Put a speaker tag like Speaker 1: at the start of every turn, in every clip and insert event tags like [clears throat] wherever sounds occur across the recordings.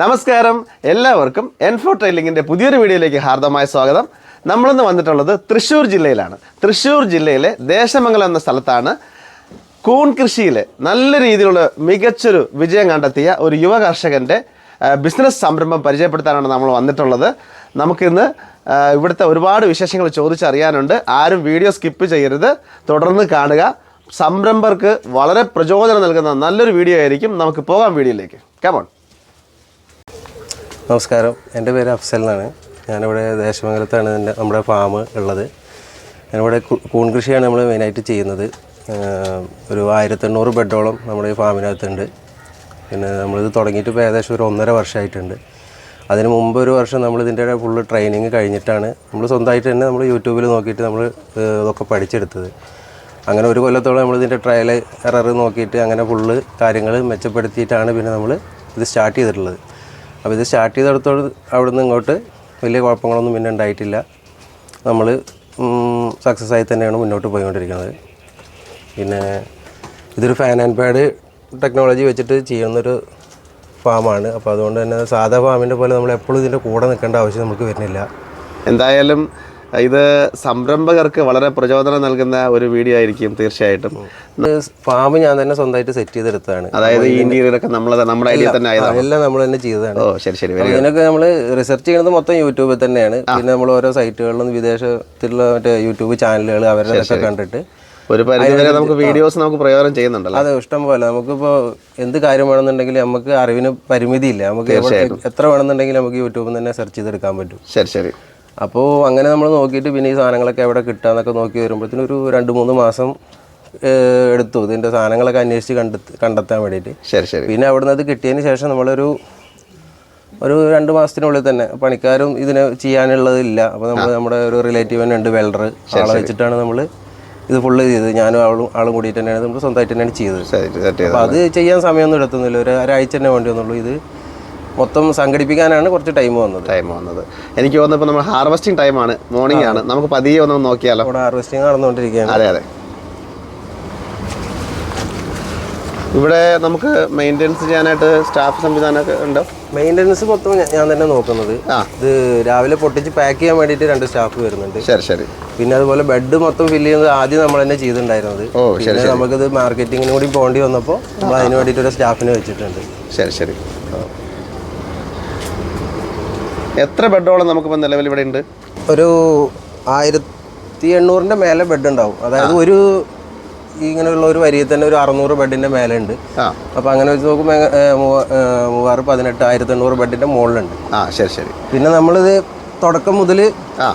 Speaker 1: നമസ്കാരം. എല്ലാവർക്കും എൻഫോ ട്രെയിലിങ്ങിന്റെ പുതിയൊരു വീഡിയോയിലേക്ക് ഹാർദമായ സ്വാഗതം. നമ്മളിന്ന് വന്നിട്ടുള്ളത് തൃശ്ശൂർ ജില്ലയിലാണ്. തൃശ്ശൂർ ജില്ലയിലെ ദേശമംഗലം എന്ന സ്ഥലത്താണ് കൂൺ കൃഷിയിൽ നല്ല രീതിയിലുള്ള മികച്ചൊരു വിജയം കണ്ടെത്തിയ ഒരു യുവ കർഷകന്റെ ബിസിനസ് സംരംഭം പരിചയപ്പെടുത്താനാണ് നമ്മൾ വന്നിട്ടുള്ളത്. നമുക്കിന്ന് ഇവിടുത്തെ ഒരുപാട് വിശേഷങ്ങൾ ചോദിച്ചറിയാനുണ്ട്. ആരും വീഡിയോ സ്കിപ്പ് ചെയ്യരുത്. തുടർന്ന് കാണുക. സംരംഭർക്ക് വളരെ പ്രചോദനം നൽകുന്ന നല്ലൊരു വീഡിയോ ആയിരിക്കും. നമുക്ക് പോകാം വീഡിയോയിലേക്ക്. കമോൺ
Speaker 2: നമസ്കാരം. എന്റെ പേര് അഫ്സൽ എന്നാണ്. ഞാനിവിടെ ദേശമംഗലത്താണ് എന്റെ നമ്മുടെ ഫാം ഉള്ളത്. ഞാനിവിടെ കൂൺ കൃഷിയാണ് നമ്മൾ മെയിനായിട്ട് ചെയ്യുന്നത്. ഒരു ആയിരത്തെണ്ണൂറ് ബെഡോളം നമ്മുടെ ഈ ഫാമിനകത്തുണ്ട് പിന്നെ നമ്മളിത് തുടങ്ങിയിട്ട് ഇപ്പോൾ ഏകദേശം ഒരു ഒന്നര വർഷമായിട്ടുണ്ട് അതിന് മുമ്പ് ഒരു വർഷം നമ്മൾ ഇതിന്റെ ഫുള്ള് ട്രെയിനിങ് കഴിഞ്ഞിട്ടാണ് നമ്മൾ സ്വന്തമായിട്ട് തന്നെ നമ്മൾ യൂട്യൂബിൽ നോക്കിയിട്ട് നമ്മൾ ഇതൊക്കെ പഠിച്ചെടുത്തത്. അങ്ങനെ ഒരു കൊല്ലത്തോളം നമ്മൾ ഇതിന്റെ ട്രയൽ എറർ നോക്കിയിട്ട് അങ്ങനെ ഫുള്ള് കാര്യങ്ങൾ മെച്ചപ്പെടുത്തിയിട്ടാണ് പിന്നെ നമ്മൾ ഇത് സ്റ്റാർട്ട് ചെയ്തിട്ടുള്ളത്. അപ്പോൾ ഇത് സ്റ്റാർട്ട് ചെയ്തെടുത്തോട് അവിടെ നിന്ന് ഇങ്ങോട്ട് വലിയ കുഴപ്പങ്ങളൊന്നും പിന്നെ ഉണ്ടായിട്ടില്ല. നമ്മൾ സക്സസ് ആയി തന്നെയാണ് മുന്നോട്ട് പോയിക്കൊണ്ടിരിക്കുന്നത്. പിന്നെ ഇതൊരു ഫാൻ ആൻഡ് പാഡ് ടെക്നോളജി വെച്ചിട്ട് ചെയ്യുന്നൊരു ഫാമാണ് അപ്പോൾ അതുകൊണ്ട് തന്നെ സാധാ ഫാമിന്റെ പോലെ നമ്മൾ എപ്പോഴും ഇതിന്റെ കൂടെ നിൽക്കേണ്ട ആവശ്യം നമുക്ക് വരുന്നില്ല.
Speaker 1: എന്തായാലും ഇത് സംരംഭകർക്ക് വളരെ പ്രചോദനം നൽകുന്ന ഒരു വീഡിയോ ആയിരിക്കും തീർച്ചയായിട്ടും.
Speaker 2: ഫാം ഞാൻ തന്നെ സ്വന്തമായിട്ട് സെറ്റ് ചെയ്തെടുത്തതാണ്.
Speaker 1: അതായത് ഈ ഇന്റീരിയർ ഒക്കെ നമ്മൾ നമ്മുടെ ഐഡിയ തന്നെ
Speaker 2: എല്ലാം നമ്മൾ തന്നെ ചെയ്തതാണ്.
Speaker 1: ഓ ശരി ശരി
Speaker 2: ഇതിനൊക്കെ നമ്മൾ റിസർച്ച് ചെയ്യുന്നത് മൊത്തം യൂട്യൂബിൽ തന്നെയാണ്. പിന്നെ നമ്മൾ ഓരോ സൈറ്റുകളിലും വിദേശത്തിലുള്ള മറ്റേ യൂട്യൂബ് ചാനലുകൾ അവരുടെ ഒക്കെ കണ്ടിട്ട്.
Speaker 1: ഒരു പരിധി വരെ നമുക്ക് വീഡിയോസ് നമുക്ക് പ്രയോജനം ചെയ്യുന്നുണ്ടല്ലോ.
Speaker 2: അതെ ഇഷ്ടം പോലെ. നമുക്കിപ്പോൾ എന്ത് കാര്യം വേണമെന്നുണ്ടെങ്കിൽ നമുക്ക് അറിവിന് പരിമിതിയില്ല. നമുക്ക് എത്ര വേണമെന്നുണ്ടെങ്കിൽ നമുക്ക് യൂട്യൂബിൽ തന്നെ സെർച്ച് ചെയ്തെടുക്കാൻ പറ്റും.
Speaker 1: ശരി ശരി.
Speaker 2: അപ്പോൾ അങ്ങനെ നമ്മൾ നോക്കിയിട്ട് പിന്നെ ഈ സാധനങ്ങളൊക്കെ എവിടെ കിട്ടാന്നൊക്കെ നോക്കി വരുമ്പോഴത്തേനും ഒരു രണ്ട് മൂന്ന് മാസം എടുത്തു. ഇതിന്റെ സാധനങ്ങളൊക്കെ അന്വേഷിച്ച് കണ്ടെത്തി കണ്ടെത്താൻ വേണ്ടിയിട്ട്.
Speaker 1: ശരി ശരി.
Speaker 2: പിന്നെ അവിടുന്ന് അത് കിട്ടിയതിന് ശേഷം നമ്മളൊരു ഒരു രണ്ട് മാസത്തിനുള്ളിൽ തന്നെ പണിക്കാരും ഇതിന് ചെയ്യാനുള്ളതില്ല അപ്പോൾ നമ്മൾ നമ്മുടെ ഒരു റിലേറ്റീവ് തന്നെ ഉണ്ട് വെൽഡർ ആളെ വെച്ചിട്ടാണ് നമ്മൾ ഇത് ഫുള്ള് ചെയ്തത്. ഞാനും ആളും ആളും കൂടിയിട്ട് തന്നെയാണ് നമ്മൾ സ്വന്തമായിട്ട് തന്നെയാണ് ചെയ്തത്. അപ്പോൾ അത് ചെയ്യാൻ സമയമൊന്നും എടുത്തുന്നില്ല. ഒരു ഒരാഴ്ച തന്നെ വേണ്ടി വന്നുള്ളൂ ഇത്. മൊത്തം സംഘടിപ്പിക്കാനാണ് കുറച്ച് ടൈം വന്നത്.
Speaker 1: ടൈം വന്നത്. എനിക്ക് തോന്നുന്നു ഇപ്പോൾ നമ്മൾ ഹാർവസ്റ്റിംഗ് ടൈമാണ് മോർണിംഗ് ആണ്. നമുക്ക് പതിയെ ഒന്ന് നോക്കിയാലോ?
Speaker 2: അവിടെ ഹാർവെസ്റ്റിംഗ് നടന്നുകൊണ്ടിരിക്കുകയാണ്.
Speaker 1: അതെ അതെ. ഇവിടെ നമുക്ക് മെയിന്റെനൻസ് ചെയ്യാനായിട്ട് സ്റ്റാഫ് സംവിധാനമൊക്കെ ഉണ്ടോ?
Speaker 2: മെയിന്റെനൻസ് മൊത്തം ഞാൻ- തന്നെ നോക്കുന്നത്. ഇത് രാവിലെ പൊട്ടിച്ച് പാക്ക് ചെയ്യാൻ വേണ്ടിയിട്ട് രണ്ട് സ്റ്റാഫ് വരുന്നുണ്ട്.
Speaker 1: ശരി ശരി.
Speaker 2: പിന്നെ അതുപോലെ ബെഡ് മൊത്തം ഫില്ല് ചെയ്യുന്നത് ആദ്യം നമ്മൾ തന്നെ ചെയ്തിട്ടുണ്ടായിരുന്നത്.
Speaker 1: ഓ
Speaker 2: ശരി നമുക്കിത് മാർക്കറ്റിങ്ങിനും കൂടി പോകേണ്ടി വന്നപ്പോൾ നമ്മൾ അതിന് വേണ്ടിയിട്ട് ഒരു സ്റ്റാഫിനെ വെച്ചിട്ടുണ്ട്.
Speaker 1: ശരി ശരി. എത്ര ബെഡോളം നമുക്കിപ്പോൾ നിലവിൽ ഇവിടെ ഉണ്ട്?
Speaker 2: ഒരു ആയിരത്തി എണ്ണൂറിന്റെ മേലെ ബെഡ് ഉണ്ടാവും അതായത് ഒരു ഇങ്ങനെയുള്ള ഒരു വരിയിൽ തന്നെ ഒരു അറുന്നൂറ് ബെഡിന്റെ മേലെ ഉണ്ട്. അപ്പോൾ അങ്ങനെ വെച്ച് നോക്കുമ്പോൾ മൂവാറ് പതിനെട്ട് ആയിരത്തി എണ്ണൂറ് ബെഡിന്റെ മുകളിലുണ്ട്.
Speaker 1: ആ ശരി ശരി.
Speaker 2: പിന്നെ നമ്മളിത് തുടക്കം മുതൽ
Speaker 1: ആ.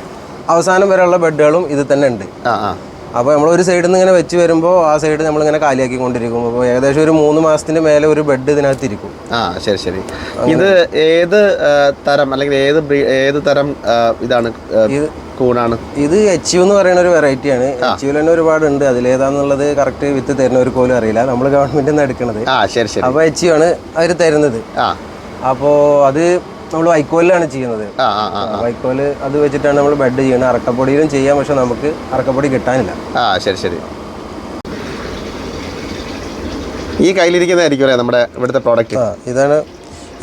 Speaker 2: അവസാനം വരെയുള്ള ബെഡുകളും ഇത് തന്നെ ഉണ്ട്.
Speaker 1: ആ ആ.
Speaker 2: അപ്പോൾ നമ്മൾ ഒരു സൈഡിൽ നിന്ന് ഇങ്ങനെ വെച്ച് വരുമ്പോൾ ആ സൈഡ് നമ്മളിങ്ങനെ കാലിയാക്കിക്കൊണ്ടിരിക്കും. അപ്പോൾ ഏകദേശം ഒരു മൂന്ന് മാസത്തിന് മേലെ ഒരു ബെഡ് ഇതിനകത്ത് ഇരിക്കും.
Speaker 1: ആ ശരി ശരി. ഇത് ഏത് തരം അല്ലെങ്കിൽ ഏത് ഏത് തരം ഇതാണ് കൂണാണ്?
Speaker 2: ഇത് എച്ച് യു എന്ന് പറയുന്ന ഒരു വെറൈറ്റിയാണ് എച്ച് യു തന്നെ ഒരുപാട് ഉണ്ട് അതിലേതാന്നുള്ളത് കറക്റ്റ് വിത്ത് തരുന്ന ഒരു പോലും അറിയില്ല. നമ്മൾ ഗവൺമെന്റിൽ നിന്ന് എടുക്കുന്നത് അപ്പോൾ എച്ച് യു ആണ് അവർ തരുന്നത്. അപ്പോൾ അത് നമ്മൾ വൈക്കോലിലാണ് ചെയ്യുന്നത്. വൈക്കോൽ അത് വെച്ചിട്ടാണ് നമ്മൾ ബെഡ് ചെയ്യുന്നത്. അറക്കപ്പൊടിയിലും ചെയ്യാം പക്ഷെ നമുക്ക് അറക്കപ്പൊടി കിട്ടാനില്ല.
Speaker 1: ആ ശരി ശരി. ഈ കയ്യിലിരിക്കുന്നതായിരിക്കും നമ്മുടെ ഇവിടുത്തെ പ്രോഡക്റ്റ്
Speaker 2: ആ ഇതാണ്.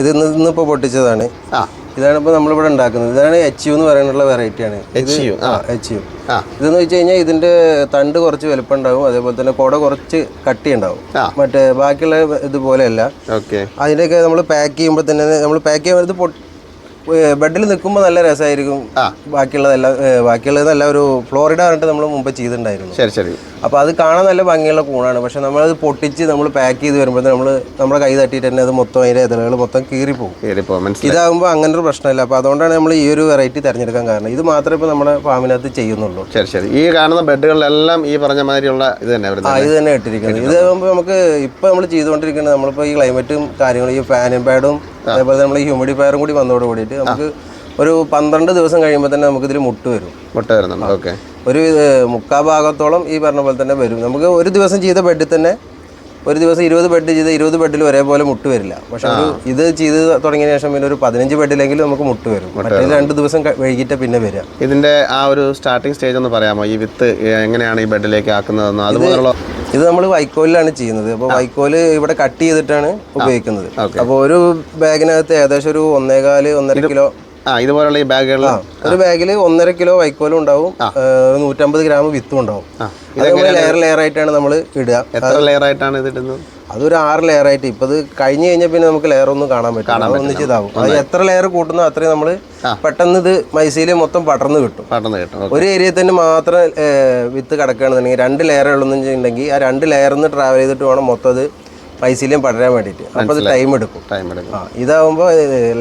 Speaker 2: ഇത് ഇന്ന് ഇന്നിപ്പോൾ പൊട്ടിച്ചതാണ്.
Speaker 1: ആ.
Speaker 2: ഇതാണ് ഇപ്പോൾ നമ്മളിവിടെ ഉണ്ടാക്കുന്നത്. ഇതാണ് എച്ച് യു എന്ന് പറയുന്നുള്ള വെറൈറ്റിയാണ്
Speaker 1: എച്ച് യു
Speaker 2: ആ. എച്ച് യു ഇതെന്ന് വെച്ച് കഴിഞ്ഞാൽ ഇതിന്റെ തണ്ട് കുറച്ച് വലുപ്പം ഉണ്ടാവും. അതേപോലെ തന്നെ കുട കുറച്ച് കട്ടി ഉണ്ടാവും. മറ്റേ ബാക്കിയുള്ള ഇതുപോലെയല്ല.
Speaker 1: ഓക്കെ
Speaker 2: അതിന്റെയൊക്കെ നമ്മൾ പാക്ക് ചെയ്യുമ്പോൾ തന്നെ നമ്മൾ പാക്ക് ചെയ്യുമ്പോൾ ഇത് ബെഡിൽ നിൽക്കുമ്പോൾ നല്ല രസമായിരിക്കും ബാക്കിയുള്ളതെല്ലാം ബാക്കിയുള്ളതെല്ലാം ഒരു ഫ്ലോറിഡ പറഞ്ഞിട്ട് നമ്മൾ മുമ്പ് ചെയ്തിട്ടുണ്ടായിരുന്നു.
Speaker 1: ശരി ശരി.
Speaker 2: അപ്പോൾ അത് കാണാൻ നല്ല ഭംഗിയുള്ള കൂണാണ്. പക്ഷെ നമ്മളത് പൊട്ടിച്ച് നമ്മൾ പാക്ക് ചെയ്ത് വരുമ്പോൾ നമ്മൾ നമ്മുടെ കൈ തട്ടിയിട്ട് തന്നെ അത് മൊത്തം അതിന്റെ ഇതളുകൾ മൊത്തം കീറിപ്പോകും ഇതാകുമ്പോൾ അങ്ങനെ ഒരു പ്രശ്നമില്ല. അപ്പോൾ അതുകൊണ്ടാണ് നമ്മൾ ഈ ഒരു വെറൈറ്റി തിരഞ്ഞെടുക്കാൻ കാരണം. ഇത് മാത്രമേ ഇപ്പോൾ നമ്മുടെ ഫാമിനകത്ത് ചെയ്യുന്നുള്ളൂ.
Speaker 1: ശരി ശരി. ഈ കാണുന്ന ബെഡുകളിലെല്ലാം ഈ പറഞ്ഞ മാതിരിയുള്ള ഇത് തന്നെ
Speaker 2: ആ ഇത് തന്നെ ഇട്ടിരിക്കുന്നത്. ഇതാകുമ്പോൾ നമുക്ക് ഇപ്പോൾ നമ്മൾ ചെയ്തുകൊണ്ടിരിക്കുന്നത് നമ്മളിപ്പോൾ ഈ ക്ലൈമറ്റും കാര്യങ്ങളും ഈ ഫാനും പാഡും അതേപോലെ നമ്മൾ ഈ ഹ്യൂമിഡിഫയറും കൂടി വന്നതോട് കൂടിയിട്ട് നമുക്ക് ഒരു പന്ത്രണ്ട് ദിവസം കഴിയുമ്പോൾ തന്നെ നമുക്ക് ഇതിൽ മുട്ട് വരും.
Speaker 1: മുട്ട വരുന്നുണ്ട്. ഓക്കെ.
Speaker 2: ഒരു മുക്കാ ഭാഗത്തോളം ഈ പറഞ്ഞ പോലെ തന്നെ വരും. നമുക്ക് ഒരു ദിവസം ചെയ്ത ബെഡിൽ തന്നെ ഒരു ദിവസം ഇരുപത് ബെഡ് ചെയ്ത് ഇരുപത് ബെഡിൽ ഒരേപോലെ മുട്ട് വരില്ല. പക്ഷെ ഒരു ഇത് ചെയ്ത് തുടങ്ങിയ ശേഷം പിന്നെ ഒരു പതിനഞ്ച് ബെഡിലെങ്കിലും നമുക്ക് മുട്ട് വരും. മറ്റേ രണ്ട് ദിവസം വൈകിട്ട് പിന്നെ വരിക
Speaker 1: ഇതിന്റെ ആ ഒരു സ്റ്റാർട്ടിംഗ് സ്റ്റേജ് ഒന്ന് പറയാമോ? ഈ വിത്ത് എങ്ങനെയാണ് ഈ ബെഡിലേക്ക് ആക്കുന്നതെന്നോ? അതുപോലുള്ള
Speaker 2: ഇത് നമ്മൾ വൈക്കോലിലാണ് ചെയ്യുന്നത്. അപ്പോൾ വൈക്കോൽ ഇവിടെ കട്ട് ചെയ്തിട്ടാണ് ഉപയോഗിക്കുന്നത്. അപ്പോൾ ഒരു ബാഗിനകത്ത് ഏകദേശം ഒരു ഒന്നേകാൽ ഒന്നര കിലോ
Speaker 1: ഇതുപോലുള്ള ഈ ബാഗുകൾ
Speaker 2: ഒരു ബാഗിൽ ഒന്നര കിലോ വൈക്കോലും ഉണ്ടാവും. നൂറ്റമ്പത് ഗ്രാം വിത്തും ഉണ്ടാവും. ലെയർ ലെയർ ആയിട്ടാണ് നമ്മൾ ഇടുക.
Speaker 1: എത്ര ലെയർ ആയിട്ടാണ് ഇത് ഇടുന്നത്?
Speaker 2: അതൊരു ആറ് ലെയർ ആയിട്ട് ഇപ്പൊ ഇത് കഴിഞ്ഞ് കഴിഞ്ഞാൽ പിന്നെ നമുക്ക് ലെയർ ഒന്നും കാണാൻ പറ്റും അത് ഒന്നിച്ചിതാവും അത് എത്ര ലെയർ കൂട്ടുന്നോ അത്രയും നമ്മൾ പെട്ടെന്ന് ഇത് മൈസയിൽ മൊത്തം പടർന്ന് കിട്ടും.
Speaker 1: പടർന്ന് കിട്ടും.
Speaker 2: ഒരു ഏരിയ തന്നെ മാത്രം വിത്ത് കിടക്കുകയാണെന്നുണ്ടെങ്കിൽ രണ്ട് ലെയർ ഉള്ളതെന്നുണ്ടെങ്കിൽ ആ രണ്ട് ലെയറിൽ നിന്ന് ട്രാവൽ ചെയ്തിട്ട് വേണം മൊത്തം അത് മൈസീലിയം പടരാൻ വേണ്ടിയിട്ട്. അപ്പോൾ അത് ടൈം എടുക്കും.
Speaker 1: ടൈം എടുക്കും.
Speaker 2: ആ ഇതാവുമ്പോൾ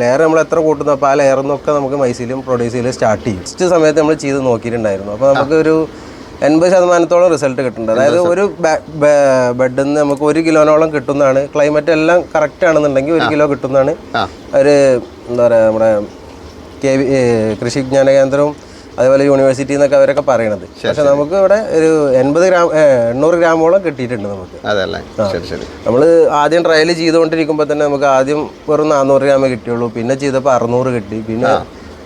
Speaker 2: ലെയർ നമ്മൾ എത്ര കൂട്ടുന്നു അപ്പോൾ ആ ലെയറിൽ നിന്നൊക്കെ നമുക്ക് മൈസീലിയം പ്രൊഡ്യൂസ് ചെയ്ത് സ്റ്റാർട്ട് ചെയ്യും. ഫസ്റ്റ് സമയത്ത് നമ്മൾ ചെയ്ത് നോക്കിയിട്ടുണ്ടായിരുന്നു. അപ്പോൾ നമുക്ക് ഒരു എൺപത് ശതമാനത്തോളം റിസൾട്ട് കിട്ടുന്നുണ്ട്. അതായത് ഒരു ബെഡിൽ നിന്ന് നമുക്ക് ഒരു കിലോനോളം കിട്ടുന്നതാണ്. ക്ലൈമറ്റ് എല്ലാം കറക്റ്റ് ആണെന്നുണ്ടെങ്കിൽ ഒരു കിലോ കിട്ടുന്നതാണ്. ഒരു എന്താ പറയുക നമ്മുടെ കെ വി കൃഷി വിജ്ഞാന കേന്ദ്രവും അതേപോലെ യൂണിവേഴ്സിറ്റി എന്നൊക്കെ അവരൊക്കെ പറയണത്. പക്ഷെ നമുക്ക് ഇവിടെ ഒരു എൺപത് ഗ്രാം എണ്ണൂറ് ഗ്രാമോളം കിട്ടിയിട്ടുണ്ട് നമുക്ക്. നമ്മൾ ആദ്യം ട്രയൽ ചെയ്തുകൊണ്ടിരിക്കുമ്പോൾ തന്നെ നമുക്ക് ആദ്യം വെറും നാനൂറ് ഗ്രാമേ കിട്ടിയുള്ളൂ. പിന്നെ ചെയ്തപ്പോൾ അറുന്നൂറ് കിട്ടി. പിന്നെ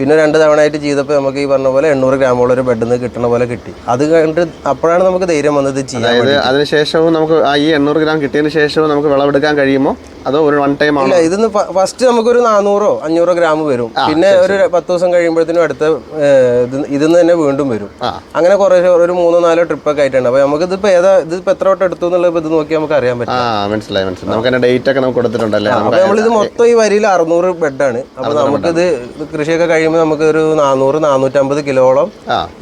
Speaker 2: പിന്നെ രണ്ട് തവണ ആയിട്ട് ചെയ്തപ്പോൾ നമുക്ക് ഈ പറഞ്ഞ പോലെ എണ്ണൂറ് ഗ്രാമോളം ഒരു ബെഡിൽ നിന്ന് കിട്ടുന്ന പോലെ കിട്ടി. അത് കണ്ടിട്ട് അപ്പോഴാണ് നമുക്ക് ധൈര്യം വന്നത് ചെയ്യാം ചെയ്യാൻ
Speaker 1: അതിനുശേഷവും നമുക്ക് ആ ഈ എണ്ണൂറ് ഗ്രാം കിട്ടിയതിന് ശേഷവും നമുക്ക് വിളവെടുക്കാൻ കഴിയുമോ? അതോ ഒരു വൺ ടൈം ആണോ?
Speaker 2: ഇതിന്ന് ഫസ്റ്റ് നമുക്കൊരു നാനൂറോ അഞ്ഞൂറോ ഗ്രാം വരും. പിന്നെ ഒരു പത്ത് ദിവസം കഴിയുമ്പോഴത്തേനും അടുത്ത ഇതിന്ന് തന്നെ വീണ്ടും വരും. അങ്ങനെ കുറേ ഒരു മൂന്നോ നാലോ ട്രിപ്പൊക്കെ ആയിട്ടുണ്ട്. അപ്പോൾ നമുക്ക് ഇതിപ്പോ ഏതാ ഇതിപ്പോ എത്ര വട്ടം എടുത്തു എന്നുള്ളത് ഇത് നോക്കി നമുക്ക് അറിയാൻ പറ്റും
Speaker 1: മനസ്സിലായി മനസ്സിലായി. നമുക്ക് ഡേറ്റ് ഒക്കെ നമുക്ക് കൊടുത്തിട്ടുണ്ടല്ലേ?
Speaker 2: അപ്പൊ
Speaker 1: നമുക്ക്
Speaker 2: നമ്മളിത് മൊത്തം ഈ വരിയിൽ അറുന്നൂറ് ബെഡാണ്. അപ്പൊ നമുക്കിത് കൃഷിയൊക്കെ കഴിയുമ്പോൾ നമുക്ക് ഒരു നാനൂറ് നാനൂറ്റമ്പത് കിലോളം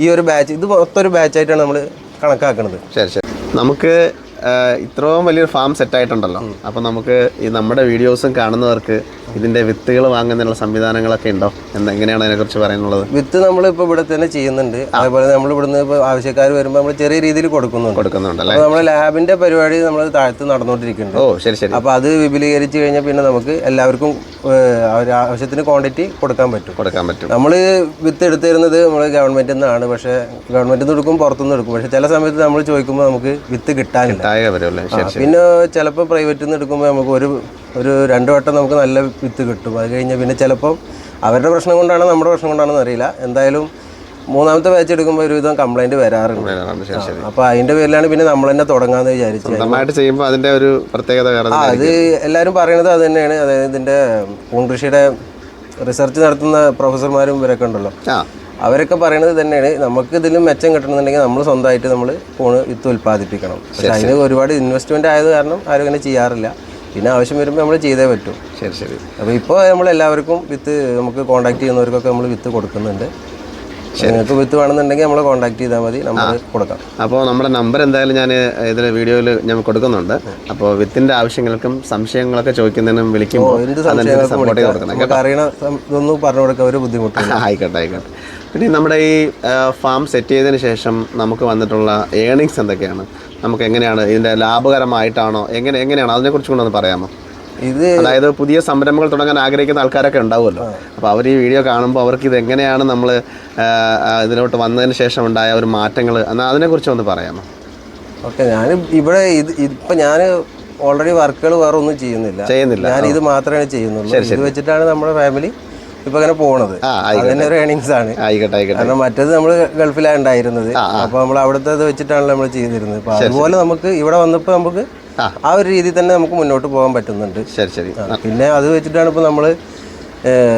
Speaker 2: ഈ ഒരു ബാച്ച് ഇത് മൊത്തം ഒരു ബാച്ച് ആയിട്ടാണ് നമ്മൾ കണക്കാക്കുന്നത്
Speaker 1: ശരി ശരി. നമുക്ക് ഇത്രയും വലിയൊരു ഫാം സെറ്റ് ആയിട്ടുണ്ടല്ലോ. അപ്പോൾ നമുക്ക് ഈ നമ്മുടെ വീഡിയോസും കാണുന്നവർക്ക് ഇതിന്റെ വിത്തുകൾ വാങ്ങുന്നതിനുള്ള സംവിധാനങ്ങളൊക്കെ ഉണ്ടോ? എങ്ങനെയാണ് അതിനെക്കുറിച്ച് പറയാനുള്ളത്?
Speaker 2: വിത്ത് നമ്മളിപ്പോൾ ഇവിടെ തന്നെ ചെയ്യുന്നുണ്ട്. അതേപോലെ നമ്മൾ ഇവിടുന്ന് ഇപ്പോൾ ആവശ്യക്കാർ വരുമ്പോൾ നമ്മൾ ചെറിയ രീതിയിൽ കൊടുക്കുന്നുണ്ട്.
Speaker 1: കൊടുക്കുന്നുണ്ടല്ലോ
Speaker 2: അപ്പോൾ നമ്മുടെ ലാബിന്റെ പരിപാടി നമ്മൾ താഴ്ത്ത് നടന്നുകൊണ്ടിരിക്കുന്നുണ്ട്.
Speaker 1: ഓ ശരി ശരി.
Speaker 2: അപ്പോൾ അത് വിപുലീകരിച്ച് കഴിഞ്ഞാൽ പിന്നെ നമുക്ക് എല്ലാവർക്കും ആവശ്യത്തിന് ക്വാണ്ടിറ്റി കൊടുക്കാൻ പറ്റും.
Speaker 1: കൊടുക്കാൻ പറ്റും.
Speaker 2: നമ്മൾ വിത്ത് എടുത്തു തരുന്നത് നമ്മൾ ഗവൺമെന്റിൽ നിന്നാണ്. പക്ഷേ ഗവൺമെന്റിൽ നിന്ന് എടുക്കും പുറത്തുനിന്ന് എടുക്കും. പക്ഷേ ചില സമയത്ത് നമ്മൾ ചോദിക്കുമ്പോൾ നമുക്ക് വിത്ത് കിട്ടാനില്ല.
Speaker 1: വരുമല്ലേ
Speaker 2: പിന്നെ ചിലപ്പോൾ പ്രൈവറ്റിൽ നിന്ന് എടുക്കുമ്പോൾ നമുക്ക് ഒരു ഒരു രണ്ട് വട്ടം നമുക്ക് നല്ല വിത്ത് കിട്ടും. അത് കഴിഞ്ഞാൽ പിന്നെ ചിലപ്പം അവരുടെ പ്രശ്നം കൊണ്ടാണ് നമ്മുടെ പ്രശ്നം കൊണ്ടാണെന്ന് അറിയില്ല. എന്തായാലും മൂന്നാമത്തെ ബാച്ച് എടുക്കുമ്പോൾ ഒരുവിധം കംപ്ലൈന്റ് വരാറുണ്ട്. അപ്പോൾ അതിന്റെ പേരിലാണ് പിന്നെ നമ്മൾ തന്നെ തുടങ്ങാന്ന്
Speaker 1: വിചാരിച്ചത് ചെയ്യുമ്പോൾ അതിന്റെ ഒരു പ്രത്യേകത
Speaker 2: അത് എല്ലാവരും പറയുന്നത് അത് തന്നെയാണ്. അതായത് ഇതിന്റെ പൂങ്കൃഷിയുടെ റിസർച്ച് നടത്തുന്ന പ്രൊഫസർമാരും ഇവരൊക്കെ ഉണ്ടല്ലോ. അവരൊക്കെ പറയുന്നത് തന്നെയാണ് നമുക്ക് ഇതിലും മെച്ചം കിട്ടണമെന്നുണ്ടെങ്കിൽ നമ്മൾ സ്വന്തമായിട്ട് നമ്മൾ ഫോണ് വിത്ത് ഉൽപ്പാദിപ്പിക്കണം. പക്ഷെ അതിന് ഒരുപാട് ഇൻവെസ്റ്റ്മെന്റ് ആയത് കാരണം ആരും അങ്ങനെ ചെയ്യാറില്ല. പിന്നെ ആവശ്യം വരുമ്പോൾ നമ്മൾ ചെയ്തേ പറ്റും.
Speaker 1: ശരി ശരി.
Speaker 2: അപ്പോൾ ഇപ്പോൾ നമ്മൾ എല്ലാവർക്കും വിത്ത് നമുക്ക് കോൺടാക്ട് ചെയ്യുന്നവർക്കൊക്കെ നമ്മൾ വിത്ത് കൊടുക്കുന്നുണ്ട്. നിങ്ങൾക്ക് വിത്ത് വേണമെന്നുണ്ടെങ്കിൽ നമ്മൾ കോൺടാക്ട് ചെയ്താൽ മതി. നമ്മൾ കൊടുക്കാം.
Speaker 1: അപ്പോൾ നമ്മുടെ നമ്പർ എന്തായാലും ഞാൻ ഇതിൽ വീഡിയോയിൽ ഞാൻ കൊടുക്കുന്നുണ്ട്. അപ്പോൾ വിത്തിന്റെ ആവശ്യങ്ങൾക്കും സംശയങ്ങളൊക്കെ ചോദിക്കുന്നതിനും വിളിക്കുമ്പോൾ
Speaker 2: എന്ത് സംശയങ്ങളൊക്കെ
Speaker 1: സപ്പോർട്ട്. കൊടുക്കണം
Speaker 2: അറിയണ ഇതൊന്നും പറഞ്ഞു കൊടുക്കാൻ ഒരു ബുദ്ധിമുട്ടില്ല. [laughs]
Speaker 1: ആയിക്കോട്ടെ ആയിക്കോട്ടെ. പിന്നെ നമ്മുടെ ഈ ഫാം സെറ്റ് ചെയ്തതിന് ശേഷം നമുക്ക് വന്നിട്ടുള്ള ഏണിങ്സ് എന്തൊക്കെയാണ്? നമുക്ക് എങ്ങനെയാണ് ഇതിന്റെ ലാഭകരമായിട്ടാണോ എങ്ങനെ എങ്ങനെയാണ്? അതിനെക്കുറിച്ച് കൊണ്ടൊന്ന് പറയാമോ?
Speaker 2: ഇത്
Speaker 1: അതായത് പുതിയ സംരംഭങ്ങൾ തുടങ്ങാൻ ആഗ്രഹിക്കുന്ന ആൾക്കാരൊക്കെ ഉണ്ടാവുമല്ലോ. അപ്പോൾ അവർ ഈ വീഡിയോ കാണുമ്പോൾ അവർക്ക് ഇത് എങ്ങനെയാണ് നമ്മൾ ഇതിലോട്ട് വന്നതിന് ശേഷം ഉണ്ടായ ഒരു മാറ്റങ്ങൾ? എന്നാൽ അതിനെക്കുറിച്ച് ഒന്ന് പറയാമോ?
Speaker 2: ഓക്കെ ഞാൻ ഇവിടെ ഇത് ഇപ്പം ഞാൻ ഓൾറെഡി വർക്കുകൾ വേറെ ഒന്നും ചെയ്യുന്നില്ല.
Speaker 1: ചെയ്യുന്നില്ല.
Speaker 2: ഞാൻ ഇത് മാത്രമേ ചെയ്യുന്നുള്ളൂ. ഇത് വെച്ചിട്ടാണ് നമ്മുടെ ഫാമിലി ഇപ്പൊ അങ്ങനെ പോണത്.
Speaker 1: ആ
Speaker 2: അതിന്റെ ഒരു ഏണിങ്സ് ആണ്. കാരണം മറ്റേത് നമ്മൾ ഗൾഫിലാണ് ഉണ്ടായിരുന്നത്. അപ്പൊ നമ്മൾ അവിടുത്തെ ഇത് വെച്ചിട്ടാണല്ലോ നമ്മൾ ചെയ്തിരുന്നത്. അപ്പൊ അതുപോലെ നമുക്ക് ഇവിടെ വന്നപ്പോൾ നമുക്ക് ആ. ഒരു രീതിയിൽ തന്നെ നമുക്ക് മുന്നോട്ട് പോകാൻ പറ്റുന്നുണ്ട്.
Speaker 1: ശരി ശരി.
Speaker 2: പിന്നെ അത് വെച്ചിട്ടാണ് ഇപ്പോൾ നമ്മൾ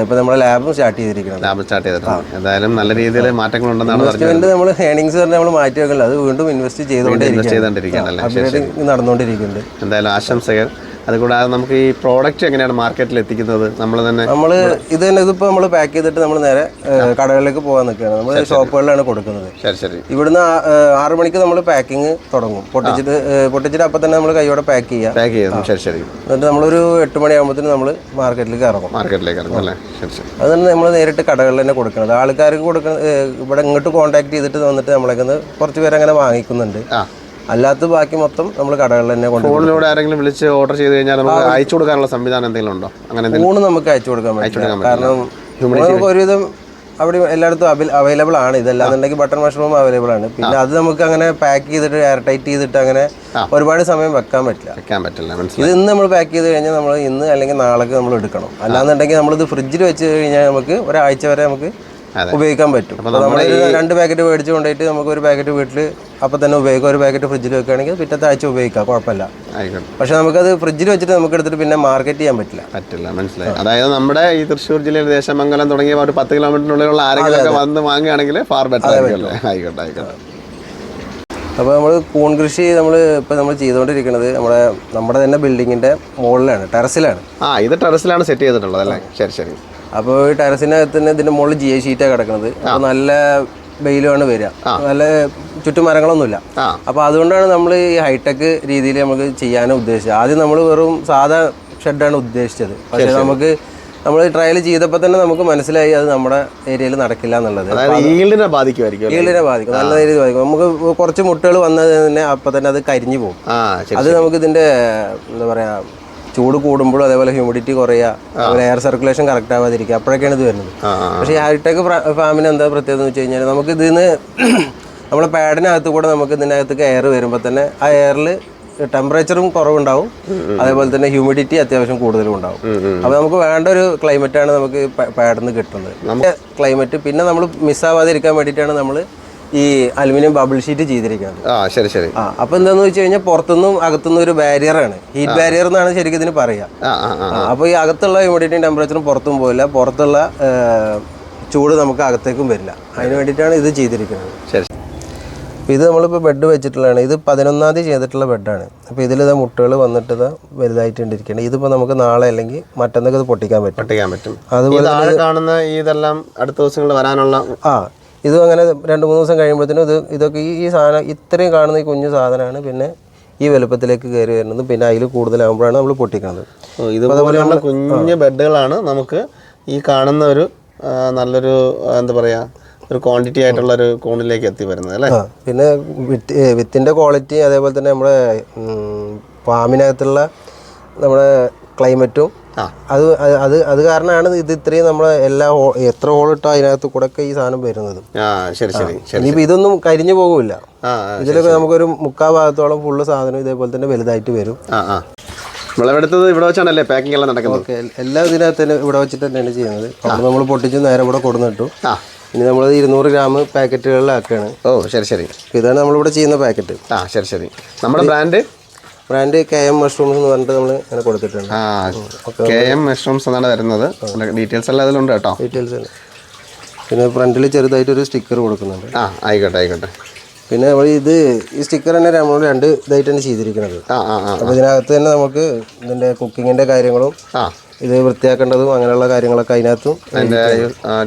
Speaker 2: ഇപ്പോൾ നമ്മുടെ ലാബും സ്റ്റാർട്ട് ചെയ്തിരിക്കുന്നത്.
Speaker 1: ലാബ് സ്റ്റാർട്ട് ചെയ്തിട്ടുണ്ട്. എന്തായാലും നല്ല രീതിയിൽ മാറ്റങ്ങളുണ്ടെന്നാണ് പറഞ്ഞത്.
Speaker 2: ഇൻവെസ്റ്റ്മെന്റ് നമ്മൾ ഏണിങ്സ് പറഞ്ഞാൽ നമ്മൾ മാറ്റി വെക്കണ്ട അത് വീണ്ടും ഇൻവെസ്റ്റ് ചെയ്തുകൊണ്ടിരിക്കുന്നുണ്ട് നടന്നുകൊണ്ടിരിക്കുന്നുണ്ട്.
Speaker 1: എന്തായാലും ആശംസകൾ. അതുകൂടാതെ നമുക്ക് ഈ പ്രോഡക്റ്റ് എങ്ങനെയാണ് മാർക്കറ്റിൽ എത്തിക്കുന്നത്? നമ്മൾ തന്നെ
Speaker 2: നമ്മൾ ഇത് തന്നെ ഇതിപ്പോ നമ്മൾ പാക്ക് ചെയ്തിട്ട് നമ്മൾ നേരെ കടകളിലേക്ക് പോകാൻ നിൽക്കുകയാണ് നമ്മൾ ഷോപ്പുകളിലാണ് കൊടുക്കുന്നത്.
Speaker 1: ശരി ശരി.
Speaker 2: ഇവിടുന്ന് ആറു മണിക്ക് നമ്മൾ പാക്കിങ് തുടങ്ങും. പൊട്ടിച്ചിട്ട് പൊട്ടിച്ചിട്ട് അപ്പം തന്നെ നമ്മൾ കൈയോടെ പാക്ക് ചെയ്യാം.
Speaker 1: പാക്ക് ചെയ്യാം. ശരി ശരി.
Speaker 2: എന്നിട്ട് നമ്മളൊരു എട്ട് മണിയാകുമ്പോഴത്തേന് നമ്മൾ മാർക്കറ്റിലേക്ക് ഇറങ്ങും.
Speaker 1: മാർക്കറ്റിലേക്ക് ഇറങ്ങും അല്ലേ? ശരി ശരി.
Speaker 2: അത് തന്നെ നമ്മൾ നേരിട്ട് കടകളിൽ തന്നെ കൊടുക്കുന്നത് ആൾക്കാർക്ക് കൊടുക്കുന്ന ഇവിടെ ഇങ്ങോട്ട് കോൺടാക്ട് ചെയ്തിട്ട് വന്നിട്ട് നമ്മളെ കുറച്ച് പേര് അങ്ങനെ വാങ്ങിക്കുന്നുണ്ട് അല്ലാത്ത ബാക്കി മൊത്തം നമ്മൾ കടകളിൽ തന്നെ കൊണ്ടുപോകും
Speaker 1: ഫോണിലൂടെ ആരെങ്കിലും വിളിച്ച് ഓർഡർ ചെയ്ത് കഴിഞ്ഞാൽ നമുക്ക് അയച്ചു കൊടുക്കാനുള്ള സംവിധാനം എന്തെങ്കിലും ഉണ്ടോ? അങ്ങനെ
Speaker 2: ഊണ് നമുക്ക് അയച്ചു കൊടുക്കാൻ കാരണം നമുക്ക് ഒരുവിധം അവിടെ എല്ലായിടത്തും അവൈലബിൾ ആണ്. ഇതല്ലാന്നുണ്ടെങ്കിൽ ബട്ടൺ മഷ്റൂം അവൈലബിൾ ആണ്. പിന്നെ അത് നമുക്ക് അങ്ങനെ പാക്ക് ചെയ്തിട്ട് എയർ ടൈറ്റ് ചെയ്തിട്ട് അങ്ങനെ ഒരുപാട് സമയം വെക്കാൻ പറ്റില്ല.
Speaker 1: വെക്കാൻ പറ്റില്ല.
Speaker 2: ഇത് ഇന്ന് നമ്മൾ പാക്ക് ചെയ്ത് കഴിഞ്ഞാൽ നമ്മൾ ഇന്ന് അല്ലെങ്കിൽ നാളേക്ക് നമ്മൾ എടുക്കണം. അല്ലാന്നുണ്ടെങ്കിൽ നമ്മളിത് ഫ്രിഡ്ജിൽ വെച്ച് കഴിഞ്ഞാൽ നമുക്ക് ഒരാഴ്ച വരെ നമുക്ക് ഉപയോഗിക്കാൻ പറ്റും. നമ്മൾ രണ്ട് പാക്കറ്റ് മേടിച്ച് കൊണ്ടുപോയിട്ട് നമുക്ക് ഒരു പാക്കറ്റ് വീട്ടിൽ അപ്പൊ തന്നെ ഉപയോഗിക്കാം ഒരു പാക്കറ്റ് ഫ്രിഡ്ജിൽ വെക്കുകയാണെങ്കിൽ പിറ്റത്തെ ആഴ്ച ഉപയോഗിക്കാം കുഴപ്പമില്ല. പക്ഷെ നമുക്കത് ഫ്രിഡ്ജിൽ വെച്ചിട്ട് നമുക്ക് എടുത്തിട്ട് പിന്നെ മാർക്കറ്റ് ചെയ്യാൻ പറ്റില്ല.
Speaker 1: പറ്റില്ല മനസ്സിലായി. അതായത് നമ്മുടെ ഈ തൃശ്ശൂർ ജില്ലയിൽ ദേശമംഗലം തുടങ്ങിയ ഒരു പത്ത് കിലോമീറ്ററിനുള്ളിലുള്ള ആരെങ്കിലും വന്ന് വാങ്ങുകയാണെങ്കിൽ ഫാർ ബെറ്റർ ആയിക്കോട്ടെ ആയിക്കോട്ടെ.
Speaker 2: അപ്പോൾ നമ്മൾ കൂൺ കൃഷി നമ്മൾ ഇപ്പോൾ നമ്മൾ ചെയ്തുകൊണ്ടിരിക്കുന്നത് നമ്മുടെ നമ്മുടെ തന്നെ ബിൽഡിങ്ങിന്റെ മുകളിലാണ് ടെറസിലാണ്.
Speaker 1: ആ ഇത് ടെറസിലാണ് സെറ്റ് ചെയ്തിട്ടുള്ളത് അല്ലേ? ശരി ശരി.
Speaker 2: അപ്പോൾ ഈ ടെറസിനകത്ത് തന്നെ ഇതിന്റെ മുകളിൽ ജി ഐ ഷീറ്റാണ് കിടക്കുന്നത് അപ്പോൾ നല്ല വെയിലുമാണ് വരിക. നല്ല ചുറ്റും മരങ്ങളൊന്നുമില്ല അപ്പോൾ അതുകൊണ്ടാണ് നമ്മൾ ഈ ഹൈടെക് രീതിയിൽ നമുക്ക് ചെയ്യാനും ഉദ്ദേശിച്ചത്. ആദ്യം നമ്മൾ വെറും സാധാ ഷെഡാണ് ഉദ്ദേശിച്ചത്. പക്ഷേ നമുക്ക് നമ്മൾ ട്രയൽ ചെയ്തപ്പോൾ തന്നെ നമുക്ക് മനസ്സിലായി അത് നമ്മുടെ ഏരിയയിൽ നടക്കില്ല എന്നുള്ളത്.
Speaker 1: ഈൽഡിനെ ബാധിക്കുമായിരിക്കും
Speaker 2: ഈൽഡിനെ ബാധിക്കും. നല്ല രീതിയിൽ ബാധിക്കും. നമുക്ക് കുറച്ച് മുട്ടകൾ വന്നത് തന്നെ അപ്പം തന്നെ അത് കരിഞ്ഞു പോകും. അത് നമുക്ക് ഇതിന്റെ എന്താ പറയാ ചൂട് കൂടുമ്പോഴും അതേപോലെ ഹ്യൂമിഡിറ്റി കുറയുക അതുപോലെ എയർ സർക്കുലേഷൻ കറക്റ്റ് ആവാതിരിക്കുക. അപ്പോഴൊക്കെയാണ് ഇത് വരുന്നത്. പക്ഷേ ഈ ഹൈടെക് ഫാമിന് എന്താ പ്രത്യേകത എന്ന് വെച്ച് കഴിഞ്ഞാൽ നമുക്ക് ഇതിന് [clears throat] നമ്മളെ പാഡിനകത്ത് കൂടെ നമുക്ക് ഇതിനകത്തേക്ക് എയർ വരുമ്പോൾ തന്നെ ആ എയറിൽ ടെമ്പറേച്ചറും കുറവുണ്ടാവും. അതേപോലെ തന്നെ ഹ്യൂമിഡിറ്റി അത്യാവശ്യം കൂടുതലും ഉണ്ടാവും. അപ്പോൾ നമുക്ക് വേണ്ട ഒരു ക്ലൈമറ്റാണ് നമുക്ക് പാഡിൽ നിന്ന് കിട്ടുന്നത്. ക്ലൈമറ്റ് പിന്നെ നമ്മൾ മിസ്സാവാതിരിക്കാൻ വേണ്ടിയിട്ടാണ് നമ്മൾ ഈ അലുമിനിയം ബബിൾ ഷീറ്റ് ചെയ്തിരിക്കുന്നത്.
Speaker 1: ആ ശരി ശരി.
Speaker 2: ആ അപ്പൊ എന്താന്ന് വെച്ച് കഴിഞ്ഞാൽ പുറത്തുനിന്നും അകത്തുനിന്നും ഒരു ബാരിയർ ആണ്. ഹീറ്റ് ബാരിയർ എന്നാണ് ശരിക്കും ഇതിന് പറയുക അപ്പൊ ഈ അകത്തുള്ള ഹ്യൂമിഡിറ്റിയും ടെമ്പറേച്ചറും പുറത്തും പോയില്ല പുറത്തുള്ള ചൂട് നമുക്ക് അകത്തേക്കും വരില്ല. അതിന് വേണ്ടിയിട്ടാണ് ഇത് ചെയ്തിരിക്കുന്നത്.
Speaker 1: ശരി.
Speaker 2: അപ്പോൾ ഇത് നമ്മളിപ്പോൾ ബെഡ് വെച്ചിട്ടുള്ളതാണ്. ഇത് പതിനൊന്നാം തീയതി ചെയ്തിട്ടുള്ള ബെഡാണ് അപ്പോൾ ഇതിൽ ഇതാ മുട്ടകൾ വന്നിട്ട് ഇതാ വലുതായിട്ടിരിക്കുകയാണ് ഇതിപ്പോൾ നമുക്ക് നാളെ അല്ലെങ്കിൽ മറ്റന്നൊക്കെ ഇത് പൊട്ടിക്കാൻ പറ്റും.
Speaker 1: പൊട്ടിക്കാൻ പറ്റും.
Speaker 2: അതുപോലെ
Speaker 1: കാണുന്ന ഇതെല്ലാം അടുത്ത ദിവസങ്ങളിൽ വരാനുള്ള
Speaker 2: ആ ഇതും അങ്ങനെ രണ്ട് മൂന്ന് ദിവസം കഴിയുമ്പോഴത്തേനും ഇത് ഇതൊക്കെ ഈ സാധനം ഇത്രയും കാണുന്ന ഈ കുഞ്ഞു സാധനമാണ്. പിന്നെ ഈ വലുപ്പത്തിലേക്ക് കയറി വരുന്നത് പിന്നെ അതിൽ കൂടുതലാകുമ്പോഴാണ് നമ്മൾ പൊട്ടിക്കുന്നത്.
Speaker 1: ഇതുപോലെ ഇതുപോലെയുള്ള കുഞ്ഞു ബെഡുകളാണ് നമുക്ക് ഈ കാണുന്ന ഒരു നല്ലൊരു എന്താ പറയുക ഒരു ക്വാണ്ടിറ്റി ആയിട്ടുള്ള ഒരു കോണിലേക്ക് എത്തി വരുന്നത് അല്ലേ?
Speaker 2: പിന്നെ വിത്ത് വിത്തിന്റെ ക്വാളിറ്റി അതേപോലെ തന്നെ നമ്മുടെ ഫാമിനകത്തുള്ള നമ്മുടെ ക്ലൈമറ്റും. അത് അത് അത് കാരണമാണ് ഇത് ഇത്രയും നമ്മളെ എല്ലാ എത്ര ഹോളിട്ടോ അതിനകത്ത് കൂടെ ഈ സാധനം വരുന്നത്.
Speaker 1: ശരി ശരി
Speaker 2: ഇനിയിപ്പോൾ ഇതൊന്നും കരിഞ്ഞു പോകില്ല. ഇതിലൊക്കെ നമുക്കൊരു മുക്കാ ഭാഗത്തോളം ഫുള്ള് സാധനം ഇതേപോലെ തന്നെ വലുതായിട്ട് വരും.
Speaker 1: വിളവെടുത്തത് ഇവിടെ വെച്ചാണല്ലേ? പാക്കിംഗ് എല്ലാം നടക്കുന്നത്.
Speaker 2: ഓക്കെ എല്ലാം ഇതിനകത്ത് തന്നെ ഇവിടെ വെച്ചിട്ട് തന്നെയാണ് ചെയ്യുന്നത്. അപ്പോൾ നമ്മൾ പൊട്ടിച്ച് നേരെ ഇവിടെ കൊടുന്നിട്ടു. ഇനി നമ്മൾ ഇരുന്നൂറ് ഗ്രാം പാക്കറ്റുകളിലാക്കുകയാണ്
Speaker 1: ഓ ശരി ശരി.
Speaker 2: ഇതാണ് നമ്മളിവിടെ ചെയ്യുന്ന പാക്കറ്റ്.
Speaker 1: ആ ശരി ശരി. നമ്മുടെ brand?
Speaker 2: Brand K M mushrooms എന്ന് പറഞ്ഞിട്ട് നമ്മൾ ഇങ്ങനെ കൊടുത്തിട്ടുണ്ട്.
Speaker 1: ആ കെ എം മഷ്റൂംസ് എന്നാണ് വരുന്നത്. ഡീറ്റെയിൽസ് എല്ലാം അതിലുണ്ട് കേട്ടോ.
Speaker 2: ഡീറ്റെയിൽസ് ഉണ്ട് പിന്നെ ഫ്രണ്ടിൽ ചെറുതായിട്ട് ഒരു സ്റ്റിക്കർ കൊടുക്കുന്നുണ്ട്.
Speaker 1: ആ ആയിക്കോട്ടെ ആയിക്കോട്ടെ.
Speaker 2: പിന്നെ നമ്മൾ ഇത് ഈ സ്റ്റിക്കർ തന്നെ നമ്മൾ രണ്ട് ഇതായിട്ടാണ് ചെയ്തിരിക്കുന്നത്
Speaker 1: ആ ആ ആ
Speaker 2: അപ്പോൾ ഇതിനകത്ത് തന്നെ നമുക്ക് ഇതിന്റെ കുക്കിങ്ങിന്റെ കാര്യങ്ങളും
Speaker 1: ആ.
Speaker 2: ഇത് വൃത്തിയാക്കേണ്ടതും അങ്ങനെയുള്ള കാര്യങ്ങളൊക്കെ അതിനകത്തും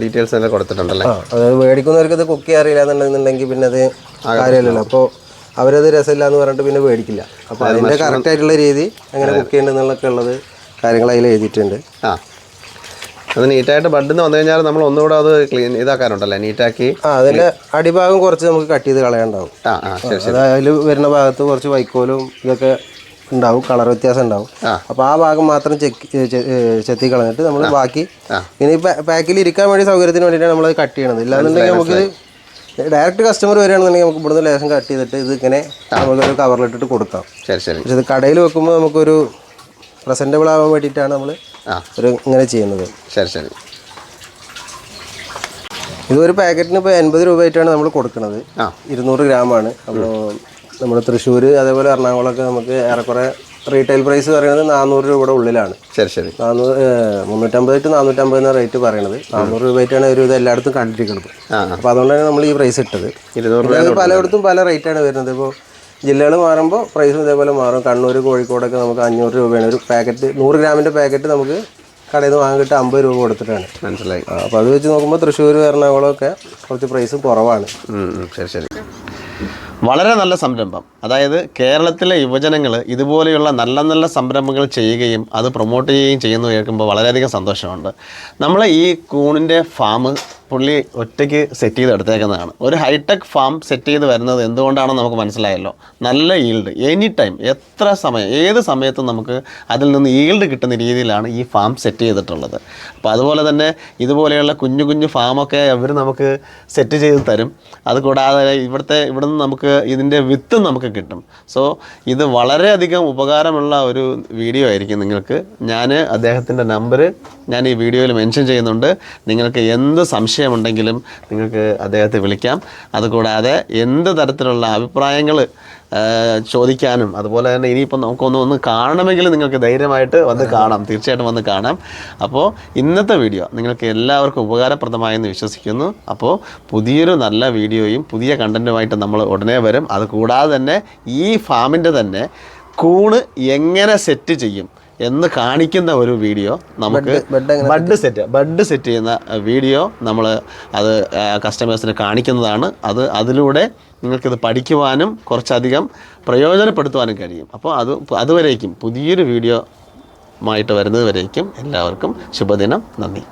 Speaker 1: ഡീറ്റെയിൽസ് എല്ലാം കൊടുത്തിട്ടുണ്ടല്ലേ?
Speaker 2: അത് അതായത് മേടിക്കുന്നവർക്ക് ഇത് കുക്ക് ചെയ്യാൻ അറിയില്ല എന്നുണ്ടെന്നുണ്ടെങ്കിൽ പിന്നെ അത് കാര്യമല്ലല്ലോ. അപ്പോൾ അവരത് രസമില്ല എന്ന് പറഞ്ഞിട്ട് പിന്നെ മേടിക്കില്ല അപ്പോൾ അതിന്റെ കറക്റ്റ് ആയിട്ടുള്ള രീതി അങ്ങനെ കുക്ക് ചെയ്യേണ്ടതെന്നുള്ളൊക്കെ ഉള്ളത് കാര്യങ്ങൾ അതിൽ എഴുതിയിട്ടുണ്ട്.
Speaker 1: ആ. അത് നീറ്റായിട്ട് ബഡിന്ന് വന്നു കഴിഞ്ഞാൽ നമ്മൾ ഒന്നുകൂടെ അത് ക്ലീൻ ഇതാക്കാറുണ്ടല്ലേ നീറ്റാക്കി
Speaker 2: ആ അതിന്റെ അടിഭാഗം കുറച്ച് നമുക്ക് കട്ട് ചെയ്ത് കളയാണ്ടാവും
Speaker 1: ആ ആ ശരി ശരി.
Speaker 2: അത് അതിൽ വരുന്ന ഭാഗത്ത് കുറച്ച് വൈക്കോലും ഇതൊക്കെ ഉണ്ടാവും കളർ വ്യത്യാസം ഉണ്ടാവും. അപ്പോൾ ആ ഭാഗം മാത്രം ചെക്ക് ചെത്തി കളഞ്ഞിട്ട് നമ്മൾ ബാക്കി. ഇനി പാക്കിൽ ഇരിക്കാൻ വേണ്ടി സൗകര്യത്തിന് വേണ്ടിയിട്ടാണ് നമ്മൾ കട്ട് ചെയ്യണത്. ഇല്ലാന്നുണ്ടെങ്കിൽ നമുക്ക് ഡയറക്റ്റ് കസ്റ്റമർ വരികയാണെന്നുണ്ടെങ്കിൽ നമുക്ക് ഇവിടുന്ന് ലേശം കട്ട് ചെയ്തിട്ട് ഇത് ഇങ്ങനെ നമുക്കൊരു കവറിലിട്ടിട്ട് കൊടുക്കാം.
Speaker 1: ശരി ശരി.
Speaker 2: പക്ഷെ ഇത് കടയിൽ വെക്കുമ്പോൾ നമുക്കൊരു പ്രസന്റബിൾ ആവാൻ വേണ്ടിയിട്ടാണ് നമ്മൾ ഒരു ഇങ്ങനെ ചെയ്യുന്നത്.
Speaker 1: ശരി ശരി.
Speaker 2: ഇതൊരു പാക്കറ്റിന് ഇപ്പോൾ എൺപത് രൂപയായിട്ടാണ് നമ്മൾ കൊടുക്കുന്നത്. ഇരുന്നൂറ് ഗ്രാമാണ്. അപ്പോൾ നമ്മൾ തൃശ്ശൂർ അതേപോലെ എറണാകുളമൊക്കെ നമുക്ക് ഏറെക്കുറെ റീറ്റെയിൽ പ്രൈസ് പറയുന്നത് നാനൂറ് രൂപയുടെ ഉള്ളിലാണ്.
Speaker 1: ശരി ശരി.
Speaker 2: നാനൂറ് മുന്നൂറ്റമ്പത് ടു നാനൂറ്റമ്പത് എന്ന റേറ്റ് പറയണത്. നാനൂറ് രൂപയായിട്ടാണ് ഒരു ഇത് എല്ലായിടത്തും കണ്ടിരിക്കുന്നത് അപ്പോൾ അതുകൊണ്ടാണ് നമ്മൾ ഈ പ്രൈസ് ഇട്ടത്.
Speaker 1: ഇരുന്നൂറ്
Speaker 2: പലയിടത്തും പല റേറ്റാണ് വരുന്നത്. ഇപ്പോൾ ജില്ലകൾ മാറുമ്പോൾ പ്രൈസും ഇതേപോലെ മാറും. കണ്ണൂർ കോഴിക്കോടൊക്കെ നമുക്ക് അഞ്ഞൂറ് രൂപയാണ്. ഒരു പാക്കറ്റ് നൂറ് ഗ്രാമിന്റെ പാക്കറ്റ് നമുക്ക് കടയിൽ നിന്ന് വാങ്ങിയിട്ട് അമ്പത് രൂപ കൊടുത്തിട്ടാണ്.
Speaker 1: മനസ്സിലായി.
Speaker 2: അപ്പോൾ അത് വെച്ച് നോക്കുമ്പോൾ തൃശ്ശൂർ എറണാകുളമൊക്കെ കുറച്ച് പ്രൈസ് കുറവാണ്.
Speaker 1: ശരി ശരി. വളരെ നല്ല സംരംഭം. അതായത് കേരളത്തിലെ യുവജനങ്ങൾ ഇതുപോലെയുള്ള നല്ല നല്ല സംരംഭങ്ങൾ ചെയ്യുകയും അത് പ്രൊമോട്ട് ചെയ്യുകയും ചെയ്യുന്നു കേൾക്കുമ്പോൾ വളരെയധികം സന്തോഷമുണ്ട്. നമ്മൾ ഈ കൂണിന്റെ ഫാം പുള്ളി ഒറ്റയ്ക്ക് സെറ്റ് ചെയ്ത് എടുത്തേക്കുന്നതാണ്. ഒരു ഹൈടെക് ഫാം സെറ്റ് ചെയ്ത് വരുന്നത് എന്തുകൊണ്ടാണെന്ന് നമുക്ക് മനസ്സിലായല്ലോ. നല്ല ഈൽഡ് എനി ടൈം എത്ര സമയം ഏത് സമയത്തും നമുക്ക് അതിൽ നിന്ന് ഈൽഡ് കിട്ടുന്ന രീതിയിലാണ് ഈ ഫാം സെറ്റ് ചെയ്തിട്ടുള്ളത്. അപ്പോൾ അതുപോലെ തന്നെ ഇതുപോലെയുള്ള കുഞ്ഞു കുഞ്ഞു ഫാമൊക്കെ അവർ നമുക്ക് സെറ്റ് ചെയ്ത് തരും. അതുകൂടാതെ ഇവിടുത്തെ ഇവിടെ നിന്ന് നമുക്ക് ഇതിന്റെ വിത്തും നമുക്ക് കിട്ടും. സോ ഇത് വളരെയധികം ഉപകാരമുള്ള ഒരു വീഡിയോ ആയിരിക്കും നിങ്ങൾക്ക്. ഞാൻ അദ്ദേഹത്തിന്റെ നമ്പർ ഞാൻ ഈ വീഡിയോയിൽ മെൻഷൻ ചെയ്യുന്നുണ്ട്. നിങ്ങൾക്ക് എന്ത് സംശയം സംശയമുണ്ടെങ്കിലും നിങ്ങൾക്ക് അദ്ദേഹത്തെ വിളിക്കാം. അതുകൂടാതെ എന്ത് തരത്തിലുള്ള അഭിപ്രായങ്ങൾ ചോദിക്കാനും അതുപോലെ തന്നെ ഇനിയിപ്പോൾ നമുക്കൊന്ന് ഒന്ന് കാണണമെങ്കിൽ നിങ്ങൾക്ക് ധൈര്യമായിട്ട് വന്ന് കാണാം. തീർച്ചയായിട്ടും വന്ന് കാണാം. അപ്പോൾ ഇന്നത്തെ വീഡിയോ നിങ്ങൾക്ക് എല്ലാവർക്കും ഉപകാരപ്രദമായെന്ന് വിശ്വസിക്കുന്നു. അപ്പോൾ പുതിയൊരു നല്ല വീഡിയോയും പുതിയ കണ്ടന്റുമായിട്ട് നമ്മൾ ഉടനെ വരും. അതുകൂടാതെ തന്നെ ഈ ഫാമിന്റെ തന്നെ കൂണ് എങ്ങനെ സെറ്റ് ചെയ്യും? എന്ന് കാണിക്കുന്ന ഒരു വീഡിയോ നമുക്ക് ബഡ് സെറ്റ് ബഡ് സെറ്റ് ചെയ്യുന്ന വീഡിയോ നമ്മൾ അത് കസ്റ്റമേഴ്സിന് കാണിക്കുന്നതാണ്. അത് അതിലൂടെ നിങ്ങൾക്കിത് പഠിക്കുവാനും കുറച്ചധികം പ്രയോജനപ്പെടുത്തുവാനും കഴിയും. അപ്പോൾ അത് അതുവരേക്കും പുതിയൊരു വീഡിയോ ആയിട്ട് വരുന്നത് വരേക്കും എല്ലാവർക്കും ശുഭദിനം നന്ദി.